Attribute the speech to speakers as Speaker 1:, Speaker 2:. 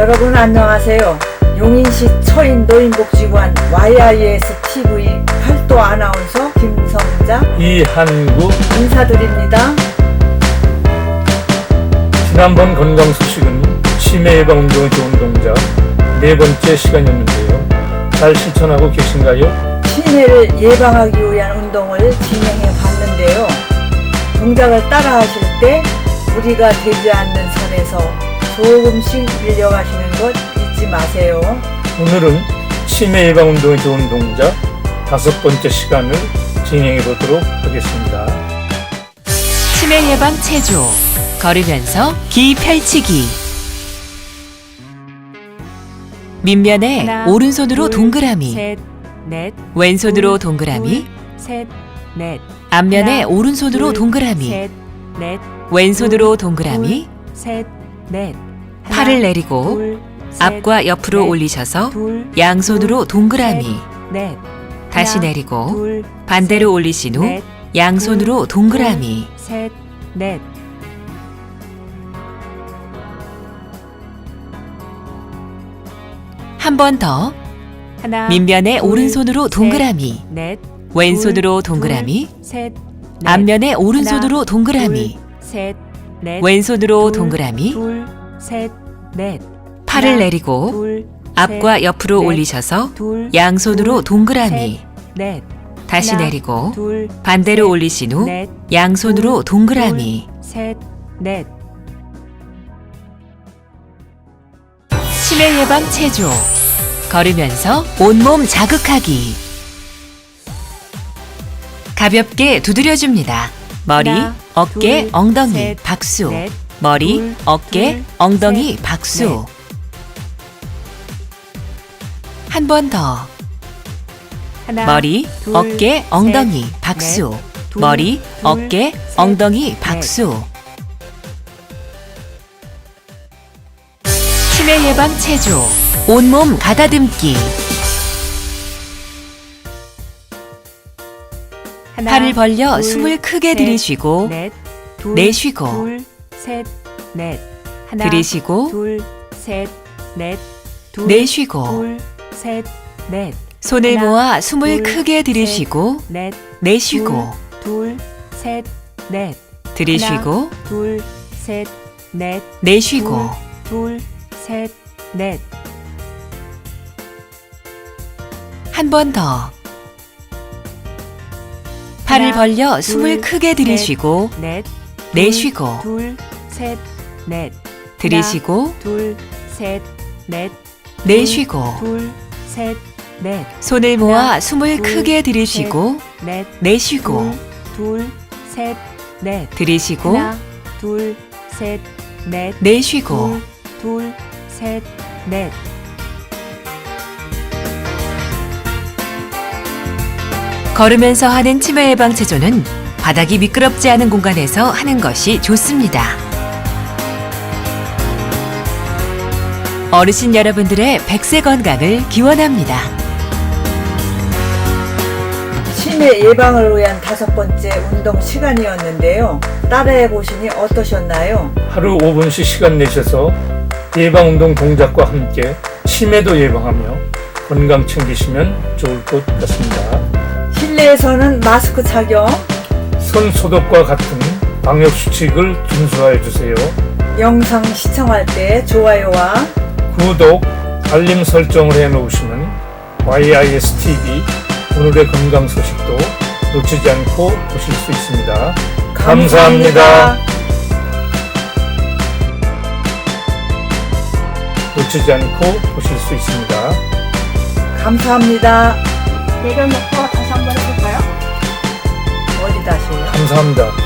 Speaker 1: 여러분 안녕하세요. 용인시 처인 노인복지관 YIS TV 활도 아나운서 김성자
Speaker 2: 이한구
Speaker 1: 인사드립니다.
Speaker 2: 지난번 건강 소식은 치매 예방 운동에 좋은 동작 네 번째 시간이었는데요. 잘 실천하고 계신가요?
Speaker 1: 치매를 예방하기 위한 운동을 진행해 봤는데요. 동작을 따라 하실 때 무리가 되지 않는 선에서 조금씩 밀려가시는 것 잊지 마세요.
Speaker 2: 오늘은 치매 예방 운동에 좋은 동작 다섯 번째 시간을 진행해 보도록 하겠습니다.
Speaker 3: 치매 예방 체조 걸으면서 기 펼치기 밑면에
Speaker 4: 하나,
Speaker 3: 오른손으로
Speaker 4: 둘,
Speaker 3: 동그라미
Speaker 4: 셋, 넷,
Speaker 3: 왼손으로
Speaker 4: 둘,
Speaker 3: 동그라미
Speaker 4: 둘, 셋, 넷.
Speaker 3: 앞면에
Speaker 4: 하나,
Speaker 3: 오른손으로
Speaker 4: 둘,
Speaker 3: 동그라미
Speaker 4: 셋, 넷,
Speaker 3: 왼손으로
Speaker 4: 둘,
Speaker 3: 동그라미
Speaker 4: 셋, 넷. 하나,
Speaker 3: 팔을 내리고
Speaker 4: 둘, 셋,
Speaker 3: 앞과 옆으로
Speaker 4: 넷,
Speaker 3: 올리셔서
Speaker 4: 둘,
Speaker 3: 양손으로 동그라미
Speaker 4: 넷.
Speaker 3: 다시
Speaker 4: 하나,
Speaker 3: 내리고
Speaker 4: 둘,
Speaker 3: 반대로
Speaker 4: 셋,
Speaker 3: 올리신 후
Speaker 4: 넷,
Speaker 3: 양손으로
Speaker 4: 둘,
Speaker 3: 동그라미
Speaker 4: 둘, 셋, 넷.
Speaker 3: 한 번 더
Speaker 4: 하나,
Speaker 3: 밑면에
Speaker 4: 둘,
Speaker 3: 오른손으로
Speaker 4: 셋,
Speaker 3: 동그라미
Speaker 4: 넷,
Speaker 3: 왼손으로
Speaker 4: 둘,
Speaker 3: 동그라미
Speaker 4: 둘, 셋, 넷.
Speaker 3: 앞면에 오른손으로
Speaker 4: 하나,
Speaker 3: 동그라미
Speaker 4: 둘, 셋, 넷.
Speaker 3: 왼손으로
Speaker 4: 둘,
Speaker 3: 동그라미
Speaker 4: 둘, 셋, 넷.
Speaker 3: 팔을
Speaker 4: 하나,
Speaker 3: 내리고
Speaker 4: 둘,
Speaker 3: 앞과
Speaker 4: 셋,
Speaker 3: 옆으로
Speaker 4: 넷,
Speaker 3: 올리셔서
Speaker 4: 둘,
Speaker 3: 양손으로
Speaker 4: 둘,
Speaker 3: 동그라미
Speaker 4: 셋, 넷.
Speaker 3: 다시
Speaker 4: 하나,
Speaker 3: 내리고
Speaker 4: 둘,
Speaker 3: 반대로
Speaker 4: 셋,
Speaker 3: 올리신 후
Speaker 4: 넷,
Speaker 3: 양손으로
Speaker 4: 둘,
Speaker 3: 동그라미
Speaker 4: 둘, 셋, 넷.
Speaker 3: 치매 예방 체조 걸으면서 온몸 자극하기 가볍게 두드려줍니다. 머리,
Speaker 4: 하나,
Speaker 3: 어깨,
Speaker 4: 둘,
Speaker 3: 엉덩이,
Speaker 4: 셋,
Speaker 3: 박수.
Speaker 4: 넷,
Speaker 3: 머리,
Speaker 4: 둘,
Speaker 3: 어깨,
Speaker 4: 둘,
Speaker 3: 엉덩이,
Speaker 4: 셋,
Speaker 3: 박수.
Speaker 4: 넷.
Speaker 3: 한번 더.
Speaker 4: 하나,
Speaker 3: 머리,
Speaker 4: 둘,
Speaker 3: 어깨,
Speaker 4: 셋,
Speaker 3: 엉덩이,
Speaker 4: 넷,
Speaker 3: 박수.
Speaker 4: 둘,
Speaker 3: 머리,
Speaker 4: 둘,
Speaker 3: 어깨,
Speaker 4: 셋,
Speaker 3: 엉덩이,
Speaker 4: 넷.
Speaker 3: 박수. 치매 예방 체조. 온몸 가다듬기
Speaker 4: 하나,
Speaker 3: 팔을 벌려
Speaker 4: 둘,
Speaker 3: 숨을 크게
Speaker 4: 셋,
Speaker 3: 들이쉬고
Speaker 4: 넷, 둘,
Speaker 3: 내쉬고
Speaker 4: 둘, 셋, 넷. 하나,
Speaker 3: 들이쉬고
Speaker 4: 둘, 셋, 넷. 둘,
Speaker 3: 내쉬고
Speaker 4: 둘, 셋, 넷.
Speaker 3: 손을
Speaker 4: 하나,
Speaker 3: 모아 숨을
Speaker 4: 둘,
Speaker 3: 크게 들이쉬고
Speaker 4: 넷.
Speaker 3: 내쉬고
Speaker 4: 둘, 셋, 넷.
Speaker 3: 들이쉬고
Speaker 4: 둘, 셋, 넷.
Speaker 3: 내쉬고
Speaker 4: 둘, 셋, 넷.
Speaker 3: 한 번 더. 팔을 벌려
Speaker 4: 둘,
Speaker 3: 숨을 크게 들이쉬고
Speaker 4: 넷.
Speaker 3: 내쉬고
Speaker 4: 둘, 셋, 넷.
Speaker 3: 들이쉬고
Speaker 4: 둘, 셋, 넷.
Speaker 3: 내쉬고
Speaker 4: 둘, 셋, 넷.
Speaker 3: 손을 모아
Speaker 4: 하나,
Speaker 3: 숨을
Speaker 4: 둘,
Speaker 3: 크게 들이쉬고
Speaker 4: 넷.
Speaker 3: 내쉬고
Speaker 4: 둘, 둘, 셋, 넷.
Speaker 3: 들이쉬고
Speaker 4: 하나, 둘, 셋, 넷.
Speaker 3: 내쉬고
Speaker 4: 둘, 둘, 셋, 넷.
Speaker 3: 걸으면서 하는 치매 예방 체조는 바닥이 미끄럽지 않은 공간에서 하는 것이 좋습니다. 어르신 여러분들의 백세 건강을 기원합니다.
Speaker 1: 치매 예방을 위한 다섯 번째 운동 시간이었는데요. 따라해 보시니 어떠셨나요?
Speaker 2: 하루 5분씩 시간 내셔서 예방 운동 동작과 함께 치매도 예방하며 건강 챙기시면 좋을 것 같습니다.
Speaker 1: 실내에서는 마스크 착용,
Speaker 2: 손 소독과 같은 방역 수칙을 준수하여 주세요.
Speaker 1: 영상 시청할 때 좋아요와
Speaker 2: 구독, 알림 설정을 해 놓으시면 YIS TV 오늘의 건강 소식도 놓치지 않고 보실 수 있습니다. 감사합니다. 놓치지 않고 보실 수 있습니다.
Speaker 1: 감사합니다.
Speaker 5: 내려놓고
Speaker 2: 감사합니다.